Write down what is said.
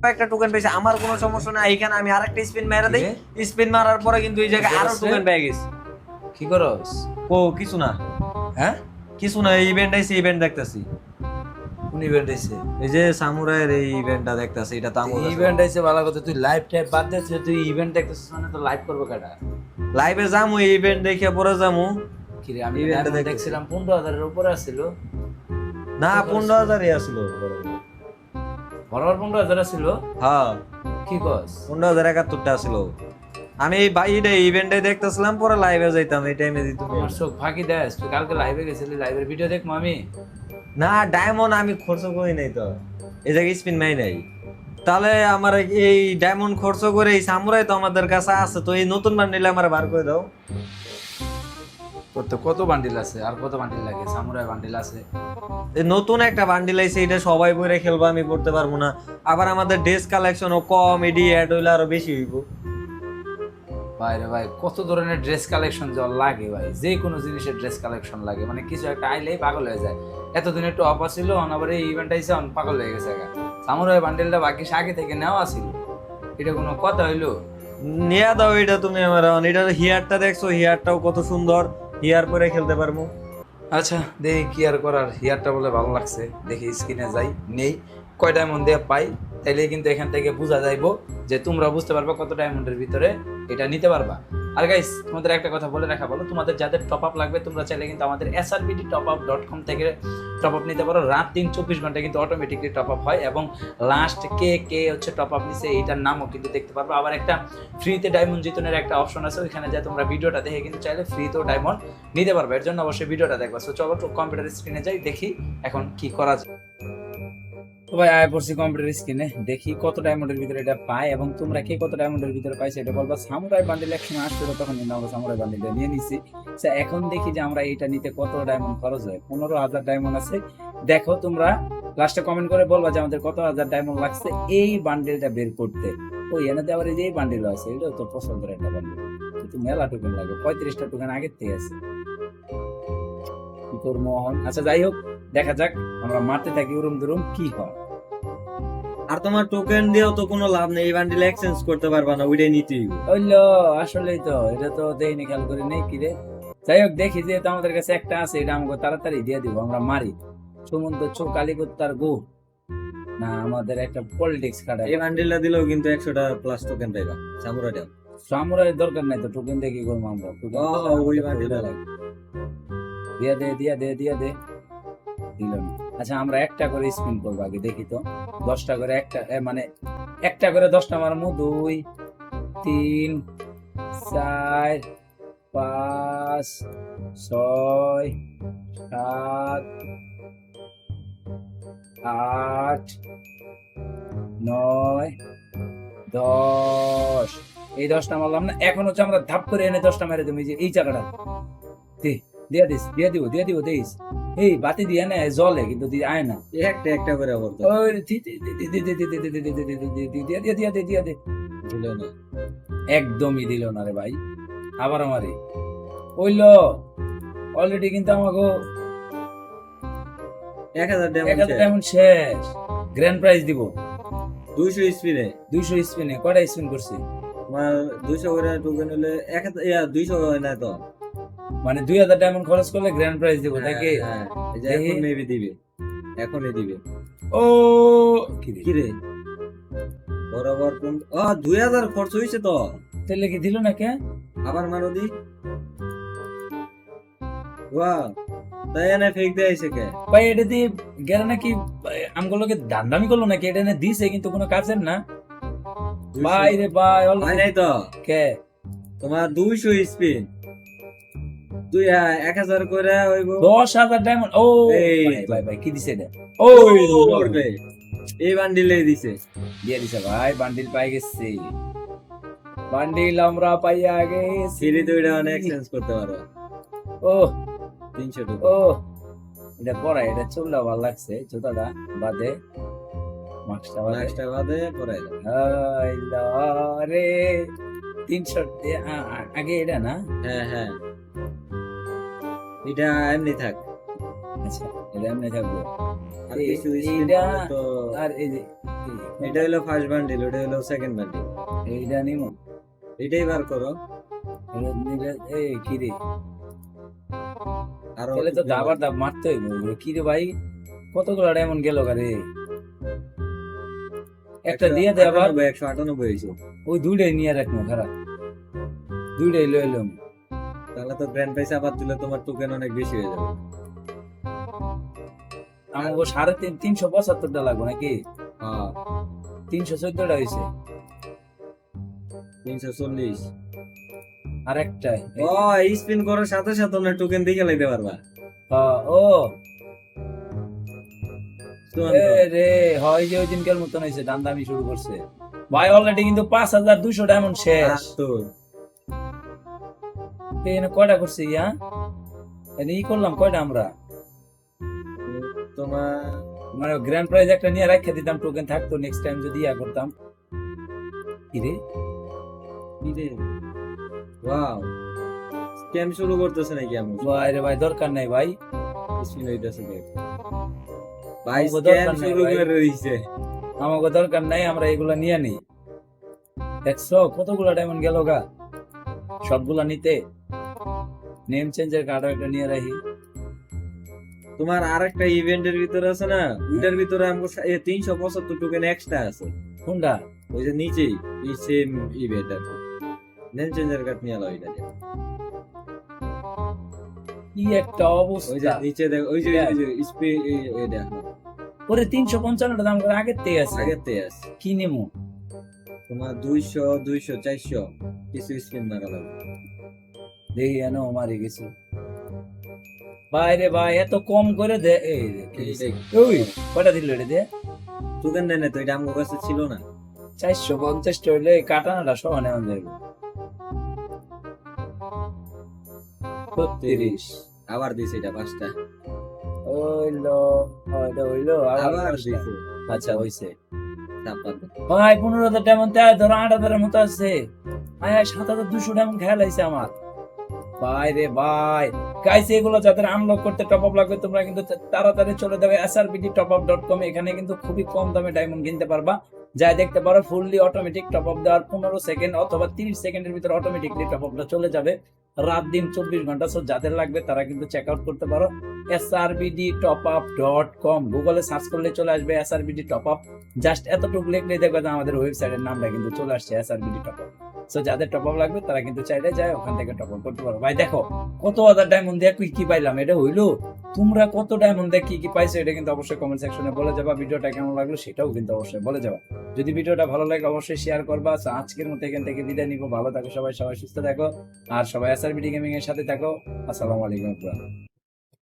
একটা টোকেন পেয়েছে আমার কোনো সমস্যা নাই এখানে আমি আরেকটা স্পিন মেরে দেই। স্পিন মারার পরে কিন্তু এই জায়গায় আরও টোকেন পেয়ে গেছি। কি করস? ও কিছু না। হ্যাঁ? কিছু না এই ইভেন্ট আইছে ইভেন্ট দেখতেছি। কোন ইভেন্ট হইছে এই যে সামুরাইয়ের এই ইভেন্টটা দেখতেছি এটা তো আমার ইভেন্ট হইছে ভালো কথা তুই লাইভ টাইপ বাদ দিছিস তুই ইভেন্ট দেখতেছিস মানে তো লাইভ করবে কাটা লাইভে যামু এই ইভেন্ট দেখে পরে যামু। কি রে আমি Event টা diamond দেখতেছি। দেখছিলাম পনেরো হাজারের উপরে আসছিল না পনেরো হাজারই আসলো। বরাবর পনেরো হাজার আসছিল হ্যাঁ। কি কস? পনেরো হাজার একাত্তরটা আসলো আমি এই বাইরে ইভেন্টে দেখতেছিলাম পরে লাইভে যাইতাম এই টাইমে দিত আমার চোখ ফাঁকি দেস তুই কালকে লাইভে গেছিলি লাইভের ভিডিও দেখব আমি? না ডায়মন্ড আমি খরচ করি নাই তো। এই জায়গায় স্পিন মাই নাই। তাহলে আমার এই ডায়মন্ড খরচ করে এই সামুরাই তো আমাদের কাছে আছে তো এই নতুন বান্ডিল আমার বার করে দাও। তোর তো কত বান্ডিল আছে? আর কত বান্ডিল লাগে? সামুরাই বান্ডিল আছে। এই নতুন একটা বান্ডিল আইছে এটা সবাই পরে খেলব আমি পড়তে পারব না। আবার আমাদের ড্রেস কালেকশনও কম এডি অ্যাড হইলে আরও বেশি হইব। ভাই রে ভাই কত ধরনের ড্রেস কালেকশন যা লাগে ভাই? যে কোনো জিনিসের ড্রেস কালেকশন লাগে। মানে কিছু একটা আইলেই পাগল হয়ে যায়। এতদিন একটু অফ ছিল অনাবারে এই ইভেন্ট আইসে অন পাগল হয়ে গেছে গা। সামুরাই বান্ডিলটা বাকি আগে থেকে নেওয়া ছিল এটা কোনো কথা হইল? নিয়ে দাও এটা তুমি আমার এটা হিয়ারটা দেখছ হিয়ারটাও কত সুন্দর। হিয়ার পরে খেলতে পারব। আচ্ছা দেখি কি আর করার। হিয়ারটা বলে ভালো লাগছে। দেখি স্ক্রিনে যাই, নেই। কয় ডায়মন্ড দিয়ে পাই? তাইলে কিন্তু এখান থেকে বোঝা যাইবো যে তোমরা বুঝতে পারবা কত ডায়মন্ডের ভিতরে এটা নিতে পারবা। আর গাইস তোমাদের একটা কথা বলে রাখা, বলো? তোমাদের যাদের টপ আপ লাগবে, তোমরা চাইলে কিন্তু আমাদের SRBD top up dot com থেকে টপ আপ নিতে পারো। রাত তিন চব্বিশ ঘণ্টা কিন্তু অটোমেটিকলি টপ আপ হয় এবং লাস্ট কে কে হচ্ছে টপ আপ নিছে, এইটার নামও কিন্তু দেখতে পারব। আবার একটা ফ্রিতে ডায়মন্ড জিতনের একটা অপশন আছে, ওইখানে যা তোমরা ভিডিওটা দেখে কিন্তু চাইলে ফ্রিতেও ডায়মন্ড নিতে পারবে। এর জন্য অবশ্যই ভিডিওটা দেখবা। সো চলো কম্পিউটার স্ক্রিনে যাই, দেখি এখন কি করা যায়। তো ভাই আয় পড়ছি কম্পিউটার স্ক্রিনে দেখি কত ডায়মন্ডের ভিতরে এটা পায় এবং তোমরা কে কত ডায়মন্ডের ভিতরে পাই সেটা বলবা। সামুরাই বান্ডিল একসময় আসছিল তখন কিন্তু আমরা সামুরাই বান্ডিলটা নিয়ে নিছি। So, এখন দেখি যে আমরা এটা নিতে কত ডায়মন্ড খরচ হয়। পনেরো হাজার ডায়মন্ড আছে। দেখো তোমরা লাস্টে কমেন্ট করে বলবা যে আমাদের কত হাজার ডায়মন্ড লাগছে এই বান্ডিলটা বের করতে। ওই আবার এই যে বান্ডেল আছে এটাও তো পছন্দের একটা বান্ডেল কিন্তু মেলা টোকেন লাগে পঁয়ত্রিশটা টোকেন আগের থেকে আছে। কি করব আচ্ছা যাই হোক দেখা যাক আমরা মারতে থাকি উরুম দুরুম কি হয়। আর তোমার টোকেন দিয়েও তো কোনো লাভ নেই এই বান্ডিল এক্সচেঞ্জ করতে পারবা না ওইটাই নিতেই হবে। ওইলো আসলেই তো এটা তো দেখিনি খেয়াল করি নেই কি রে? যাই হোক দেখি যেহেতু আমাদের কাছে একটা আছে এটা আমাকে তাড়াতাড়ি দিয়ে দিব আমরা মারি। সুমন্ত চোখ কালিকুত্তার গো। না আমাদের একটা পলিটিক্স কাটা এই বান্ডিলটা দিলেও কিন্তু একশোটা প্লাস টোকেন পাইবা সামুরাইটা সামুরাই দরকার নাই তো টোকেন দিয়ে কি করব আমরা? ওই বান্ডিলটা লাগে। দিয়া দে দিয়া দে দিয়া দে। দিল না আচ্ছা আমরা একটা করে স্পিন করব আগে, দেখি তো। দশটা করে একটা মানে একটা করে দশটা মারমু দুই, তিন, চার, পাঁচ, ছয়, সাত, আট, নয়, দশ। এই দশটা মারলাম না, এখন হচ্ছে আমরা ধাপ করে এনে দশটা মেরে দেবো। এই যে, এই জায়গাটা। দিয়া দিস, দিয়া দিব দিয়া দিব দিস এই বাতি দিয়ে না জলে কিন্তু দিয়ে আয় না একটা একটা করে দিয়া দিয়া দিয়া দিয়া দে দিল না একদমই দিল না রে ভাই আবার আমারে ওইল অলরেডি কিন্তু আমাকে এক হাজার ডায়মন্ড শেষ গ্র্যান্ড প্রাইজ দিব দুইশো স্পিনে দুইশো স্পিনে কটা স্পিন করছি দুইশো করে টোকেন হলে এক দুইশো হয় না তো মানে দুই হাজার ডায়মন্ড খরচ করলে গ্র্যান্ড প্রাইজ দিব নাকি হ্যাঁ, এই যে দেখি। এখন মেবি দিবে এখনই দিবে। ও কি রে? বরাবর কোন? ও দুই হাজার খরচ হয়েছে তো। তাহলে কি দিল না কে আবার মারো দি। বাহ তাই এনে ফেক দিয়ে আইছে কে? ভাই এটা দিয়ে গেলে নাকি আমগুলোকে দান্দামি করল নাকি? এটা এনে দিছে কিন্তু কোনো কাজের না। ভাই রে ভাই হয় অলরেডি নাই তো? কে? তোমার দুইশো স্পিন। দুই হ্যাঁ, এক হাজার করে হইব। দশ হাজার ডায়মন্ড ও ভাই, ভাই কি দিছে করবে এই বান্ডিলে। দিছে। দিয়ে দিছে ভাই বান্ডিল পাই গেছে। বান্ডিল আমরা গেছি। ফ্রি তো এটা অনেক এক্সচেঞ্জ করতে পারো। ও তিনশো টাকা। ও এটা পরা এটা চুলটা ভালো লাগছে জুতাটা বাদে মাস্কটা বাদে। লাস্টটা বাদে পরে রে তিনশো আগে এটা না? হ্যাঁ হ্যাঁ। এটা এমনি থাক। আচ্ছা। এটা এমনি থাকব। আর কিছু তো আর এই যে এটা হলো ফার্স্ট বান্ডিল ওটা হলো সেকেন্ড বান্ডিল এইটা নিমো। এটাই বার করো। এটা এই কি রে? আরও তাহলে তো দাবার দাব মারতে হইব। কি রে ভাই? কতগুলো ডায়মন্ড গেল গারে একটা দিয়ে দে আবার। একশো আটানব্বই হয়েছে ওই দুইটাই নিয়ে রাখব খারাপ। দুইটাই এলাম তাহলে তো গ্র্যান্ড প্রাইস আবার দিলে তোমার টোকেন অনেক বেশি হয়ে যাবে। আমাকে সাড়ে তিন তিনশো পঁচাত্তরটা লাগবে নাকি? হ্যাঁ। তিনশো চোদ্দটা হয়েছে। তিনশো চল্লিশ। আর একটাই ও স্পিন করার সাথে সাথে টোকেন দেখে লাইতে পারবা। ও। চুয়ান্ন। রে হয় যে ওই দিনকার মতন হয়েছে দাম দামি শুরু করছে। ভাই অলরেডি কিন্তু পাঁচ হাজার দুশো ডায়মন্ড শেষ। আটাত্তর। এখানে কয়টা করছে ইয়া? এনে ই করলাম কয়টা আমরা? তোমার মানে গ্র্যান্ড প্রাইজ একটা নিয়ে রাখা দিতাম টোকেন থাকতো নেক্সট টাইম যদি ইয়া করতাম। কি রে? কি রে? ওয়াও স্ক্যাম শুরু করতেছে নাকি আমি ভাই রে ভাই দরকার নাই ভাই। স্পিন হইতেছে দেখ ভাই স্ক্যাম শুরু। করে দিয়েছে আমাকে দরকার নাই আমরা এগুলা নিয়ে নিই। দেখছ কতগুলা ডায়মন্ড গেল গা? সবগুলা নিতে। নেম চেঞ্জের কার্ড একটা নিয়ে রাখি। তোমার আরেকটা ইভেন্টের ভিতরে আছে না? ওইটার ভিতরে আমাকে তিনশো পঁচাত্তর টোকেন এক্সট্রা আছে। কোনটা? ওই যে নিচেই। এই সেম ইভেন্ট আর নেম চেঞ্জার কার্ড নিয়ে আলো ওইটা। কি একটা ওই যে অবস্থা নিচে দেখ ওই যে ওই যে স্পে এই দেখো। ওরে তিনশো পঞ্চান্নটা দাম করে আগের থেকে আছে। আগের থেকে আছে। কি নেমো? তোমার দুইশো দুইশো চারশো। কিছু স্পিন মারা লাগবে। দেখি এনো মারি গেছে। বাইরে ভাই এত কম করে দে। এই ওই কয়টা দিল রে দে? টোকেন দেয় না তো এটা আমার কাছে ছিল না। চারশো পঞ্চাশটা হইলে এই কাটানাটা সহ নেওয়া যাবে ছত্রিশ আবার দিছে এটা পাঁচটা। হইল হইল হইল আবার দিছে। আচ্ছা হইছে। ভাই পনেরো হাজার তাই ধরো আট হাজারের মতো আছে। ভাই সাত হাজার দুশো ডায়মন্ড খেয়াল হয়েছে আমার। ভাই রে ভাই গাইছে এগুলো যাদের আনলক করতে টপ আপ লাগবে, তোমরা কিন্তু তাড়াতাড়ি চলে যাবে টপ আপ ডট কম এখানে কিন্তু খুবই কম দামে ডায়মন্ড কিনতে পারবা। যাই দেখতে পারো ফুললি অটোমেটিক টপ আপ দেওয়ার পনেরো সেকেন্ড অথবা তিরিশ সেকেন্ডের ভিতরে অটোমেটিকলি টপ আপটা চলে যাবে। রাত দিন চব্বিশ ঘণ্টা সো যাদের লাগবে তারা কিন্তু চেক আউট করতে পারো। SRBD top up dot com গুগলে সার্চ করলে চলে আসবে এসআরবিডি টপ আপ জাস্ট এতটুকু লিখলে দেখবে আমাদের ওয়েবসাইটের নামটা কিন্তু চলে আসছে এসআরবিডি টপ আপ সো যাদের টপ আপ লাগবে, তারা কিন্তু চাইলে যায়, ওখান থেকে টপ আপ করতে পারো। ভাই, দেখো, কত হাজার ডায়মন্ড দিয়ে কি কি পাইলাম, এটা হইল? তোমরা কত ডায়মন্ড দিয়ে কি কি পাইছো, এটা কিন্তু অবশ্যই কমেন্ট সেকশনে বলে যাবা। ভিডিওটা কেমন লাগল, সেটাও কিন্তু অবশ্যই বলে যাবা। যদি ভিডিওটা ভালো লাগে, অবশ্যই শেয়ার করবা। আজকের মতো এখান থেকে বিদায় নিবো। ভালো থাকো সবাই সবাই সুস্থ থাকো। আর সবাই এসআরবিডি গেমিং এর সাথে থাকো। আসসালামু আলাইকুম